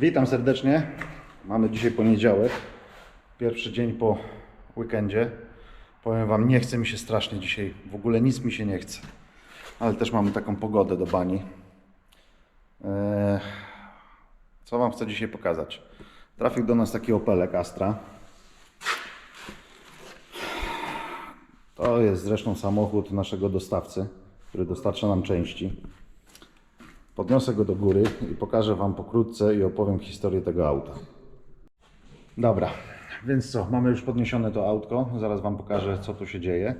Witam serdecznie. Mamy dzisiaj poniedziałek. Pierwszy dzień po weekendzie. Powiem Wam, nie chce mi się strasznie dzisiaj. W ogóle nic mi się nie chce. Ale też mamy taką pogodę do bani. Eee, co Wam chcę dzisiaj pokazać? Trafił do nas taki Opelek Astra. To jest zresztą samochód naszego dostawcy, który dostarcza nam części. Podniosę go do góry i pokażę Wam pokrótce i opowiem historię tego auta. Dobra, więc co, mamy już podniesione to autko, zaraz Wam pokażę co tu się dzieje.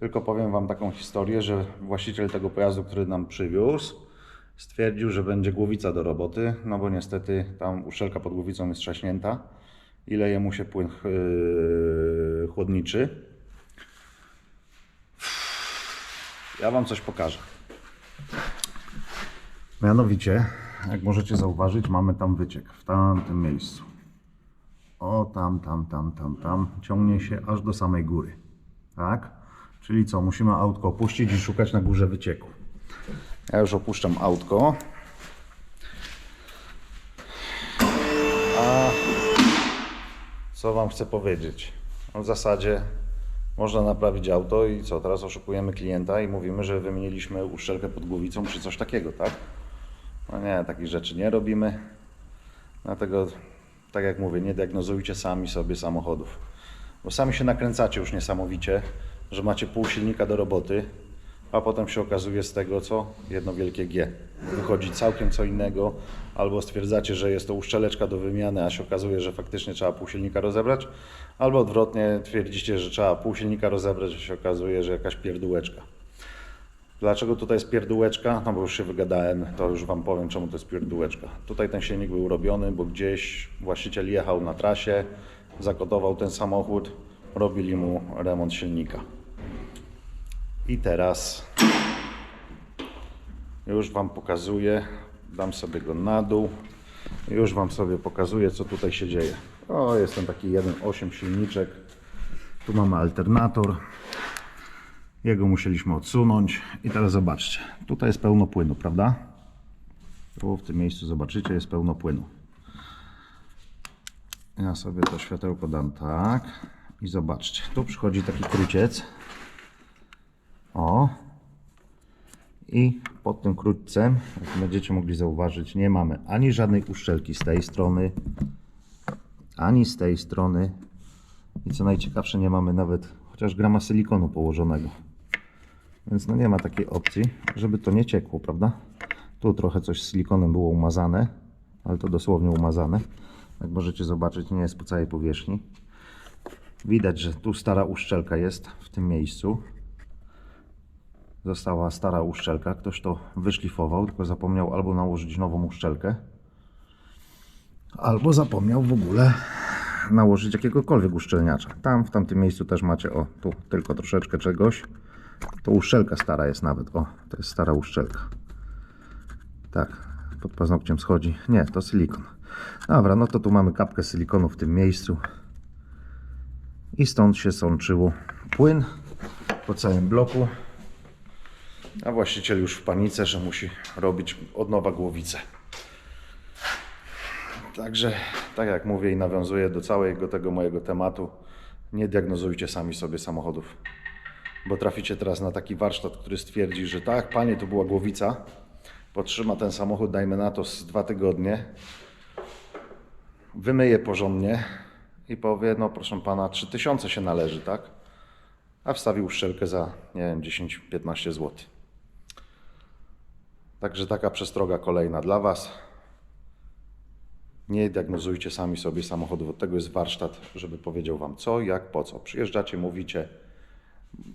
Tylko powiem Wam taką historię, że właściciel tego pojazdu, który nam przywiózł, stwierdził, że będzie głowica do roboty, no bo niestety tam uszczelka pod głowicą jest trzaśnięta i leje mu się płyn yy, chłodniczy. Ja Wam coś pokażę. Mianowicie, jak możecie zauważyć, mamy tam wyciek w tamtym miejscu. O, tam, tam, tam, tam, tam. Ciągnie się aż do samej góry. Tak? Czyli co? Musimy autko opuścić i szukać na górze wycieku. Ja już opuszczam autko. A co Wam chcę powiedzieć? No w zasadzie można naprawić auto i co? Teraz oszukujemy klienta i mówimy, że wymieniliśmy uszczelkę pod głowicą czy coś takiego, tak? No nie, takich rzeczy nie robimy. Dlatego, tak jak mówię, nie diagnozujcie sami sobie samochodów. Bo sami się nakręcacie już niesamowicie, że macie pół silnika do roboty, a potem się okazuje z tego, co jedno wielkie G. Wychodzi całkiem co innego, albo stwierdzacie, że jest to uszczeleczka do wymiany, a się okazuje, że faktycznie trzeba pół silnika rozebrać, albo odwrotnie twierdzicie, że trzeba pół silnika rozebrać, a się okazuje, że jakaś pierdółeczka. Dlaczego tutaj jest pierdółeczka? No bo już się wygadałem, to już Wam powiem, czemu to jest pierdółeczka. Tutaj ten silnik był robiony, bo gdzieś właściciel jechał na trasie, zakodował ten samochód, robili mu remont silnika. I teraz już Wam pokazuję, dam sobie go na dół, już Wam sobie pokazuję, co tutaj się dzieje. O, jest ten taki 1.8 silniczek, tu mamy alternator, jego musieliśmy odsunąć i teraz zobaczcie, tutaj jest pełno płynu, prawda? Tu w tym miejscu zobaczycie, jest pełno płynu. Ja sobie to światełko dam tak i zobaczcie, tu przychodzi taki króciec. O. I pod tym krótcem, jak będziecie mogli zauważyć, nie mamy ani żadnej uszczelki z tej strony, ani z tej strony. I co najciekawsze, nie mamy nawet chociaż grama silikonu położonego. Więc no nie ma takiej opcji, żeby to nie ciekło, prawda? Tu trochę coś z silikonem było umazane, ale to dosłownie umazane. Jak możecie zobaczyć, nie jest po całej powierzchni. Widać, że tu stara uszczelka jest w tym miejscu. Została stara uszczelka, ktoś to wyszlifował, tylko zapomniał albo nałożyć nową uszczelkę, albo zapomniał w ogóle nałożyć jakiegokolwiek uszczelniacza. Tam w tamtym miejscu też macie, o tu tylko troszeczkę czegoś. To uszczelka stara jest nawet, o to jest stara uszczelka. Tak, pod paznokciem schodzi. Nie, to silikon. Dobra, no to tu mamy kapkę silikonu w tym miejscu. I stąd się sączyło płyn po całym bloku. A właściciel już w panice, że musi robić od nowa głowicę. Także, tak jak mówię i nawiązuję do całego tego mojego tematu, nie diagnozujcie sami sobie samochodów. Bo traficie teraz na taki warsztat, który stwierdzi, że tak, panie, to była głowica, potrzyma ten samochód, dajmy na to z dwa tygodnie, wymyje porządnie i powie, no proszę pana, 3000 się należy, tak? A wstawił szczelkę za, nie wiem, 10-15 zł. Także taka przestroga kolejna dla Was. Nie diagnozujcie sami sobie samochodów. Od tego jest warsztat, żeby powiedział Wam co, jak, po co. Przyjeżdżacie, mówicie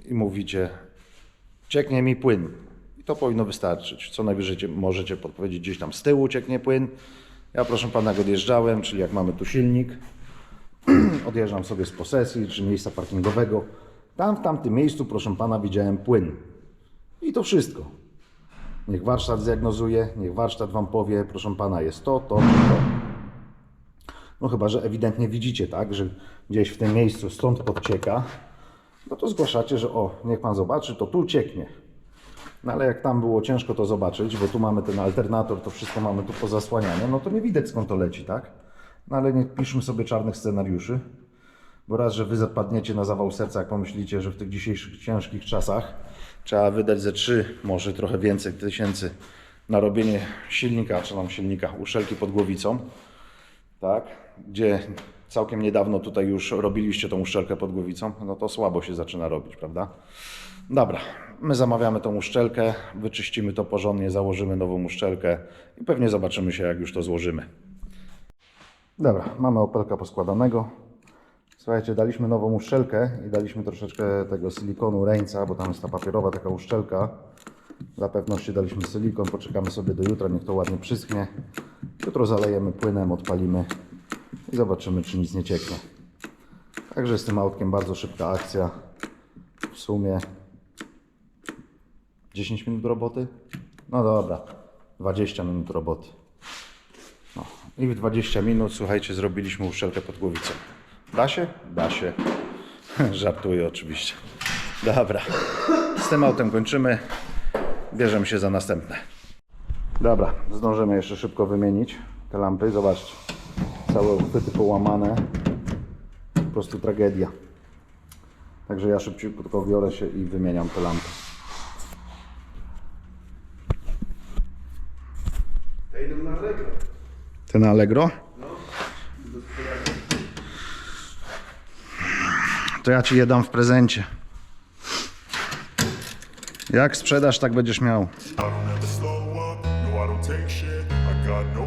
i mówicie, cieknie mi płyn. I to powinno wystarczyć. Co najwyżej cie- możecie podpowiedzieć, gdzieś tam z tyłu cieknie płyn. Ja proszę Pana odjeżdżałem, czyli jak mamy tu silnik, odjeżdżam sobie z posesji czy miejsca parkingowego. Tam w tamtym miejscu, proszę Pana, widziałem płyn. I to wszystko. Niech warsztat zdiagnozuje, niech warsztat Wam powie, proszę Pana, jest to, to, to. No chyba, że ewidentnie widzicie, tak, że gdzieś w tym miejscu stąd podcieka, no to zgłaszacie, że o, niech Pan zobaczy, to tu cieknie. No ale jak tam było ciężko to zobaczyć, bo tu mamy ten alternator, to wszystko mamy tu pozasłaniane, no to nie widać skąd to leci, tak? No ale nie piszmy sobie czarnych scenariuszy, bo raz, że wy zapadniecie na zawał serca, jak pomyślicie, że w tych dzisiejszych ciężkich czasach trzeba wydać ze 3, może trochę więcej tysięcy na robienie silnika, czy tam silnika, uszelki pod głowicą, tak? Gdzie całkiem niedawno tutaj już robiliście tą uszczelkę pod głowicą, no to słabo się zaczyna robić, prawda? Dobra, my zamawiamy tą uszczelkę, wyczyścimy to porządnie, założymy nową uszczelkę i pewnie zobaczymy się, jak już to złożymy. Dobra, mamy opelka poskładanego. Słuchajcie, daliśmy nową uszczelkę i daliśmy troszeczkę tego silikonu Reńca, bo tam jest ta papierowa taka uszczelka. Dla pewności daliśmy silikon, poczekamy sobie do jutra, niech to ładnie przyschnie. Jutro zalejemy płynem, odpalimy i zobaczymy, czy nic nie cieknie. Także z tym autkiem bardzo szybka akcja. W sumie 10 minut roboty? No dobra, 20 minut roboty. No. I w 20 minut, słuchajcie, zrobiliśmy uszczelkę pod głowicą. Da się? Da się. Żartuję oczywiście. Dobra. Z tym autem kończymy. Bierzemy się za następne. Dobra, zdążymy jeszcze szybko wymienić te lampy. Zobaczcie. Całe uchwyty połamane. Po prostu tragedia. Także ja szybciutko biorę się i wymieniam te lampy. Ja idę na Allegro. Ty na Allegro? To ja ci je dam w prezencie. Jak sprzedasz, tak będziesz miał. I don't ever slow up, no I don't take shit. I got no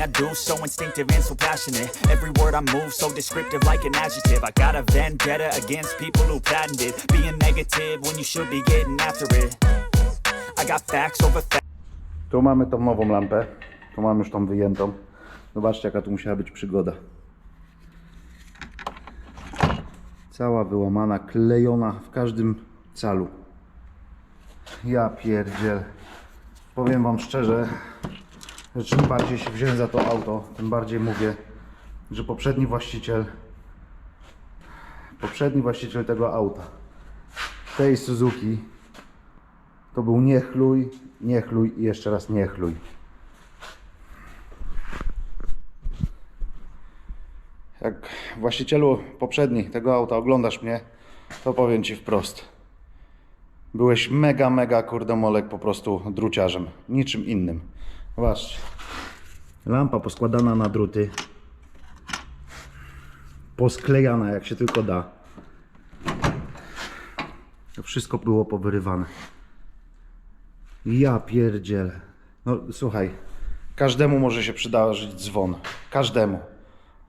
Everything I do so instinctive and so passionate Every word I move so descriptive like an adjective I got a vendetta against people who patented Being negative when you should be getting after it I got facts over facts Tu mamy tą nową lampę. Tu mamy już tą wyjętą. Zobaczcie, jaka tu musiała być przygoda. Cała wyłamana, klejona w każdym calu. Ja pierdziel. Powiem Wam szczerze, że czym bardziej się wziąłem za to auto, tym bardziej mówię, że poprzedni właściciel, poprzedni właściciel tego auta, tej Suzuki, to był niechluj, niechluj i jeszcze raz niechluj. Jak właścicielu poprzedni tego auta oglądasz mnie, to powiem Ci wprost. Byłeś mega, mega kurdemolek po prostu druciarzem. Niczym innym. Zobaczcie. Lampa poskładana na druty. Posklejana jak się tylko da. To wszystko było powyrywane. Ja pierdzielę. No słuchaj, każdemu może się przydarzyć dzwon. Każdemu.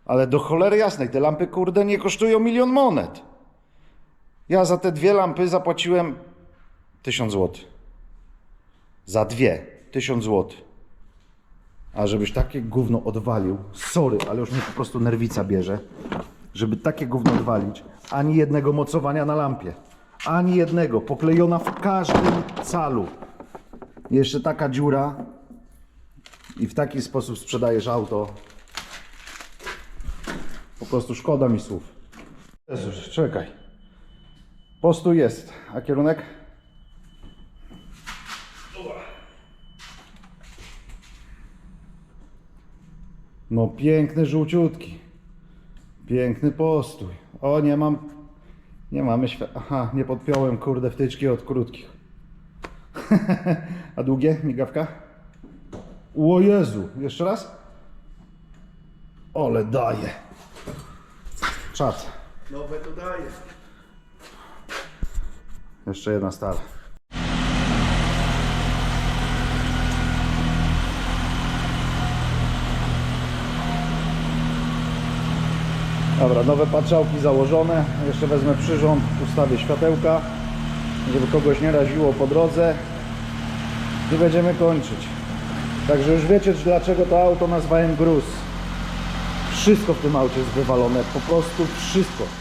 Ale do cholery jasnej, te lampy kurde nie kosztują milion monet. Ja za te dwie lampy zapłaciłem tysiąc złotych. Za dwie tysiąc złotych. A żebyś takie gówno odwalił, sorry, ale już mnie po prostu nerwica bierze, żeby takie gówno odwalić, ani jednego mocowania na lampie. Ani jednego, poklejona w każdym calu. Jeszcze taka dziura i w taki sposób sprzedajesz auto. Po prostu szkoda mi słów. Jezus, czekaj. Postój jest. A kierunek? No piękny żółciutki. Piękny postój. O, nie mam... Nie mamy świ... Aha, nie podpiąłem kurde wtyczki od krótkich. A długie? Migawka? O Jezu, jeszcze raz? Ole daje. Czad. Nowe to daje. Jeszcze jedna stara. Dobra, nowe patrzałki założone. Jeszcze wezmę przyrząd, ustawię światełka, żeby kogoś nie raziło po drodze. I będziemy kończyć. Także już wiecie, dlaczego to auto nazwałem gruz. Wszystko w tym aucie jest wywalone, po prostu wszystko.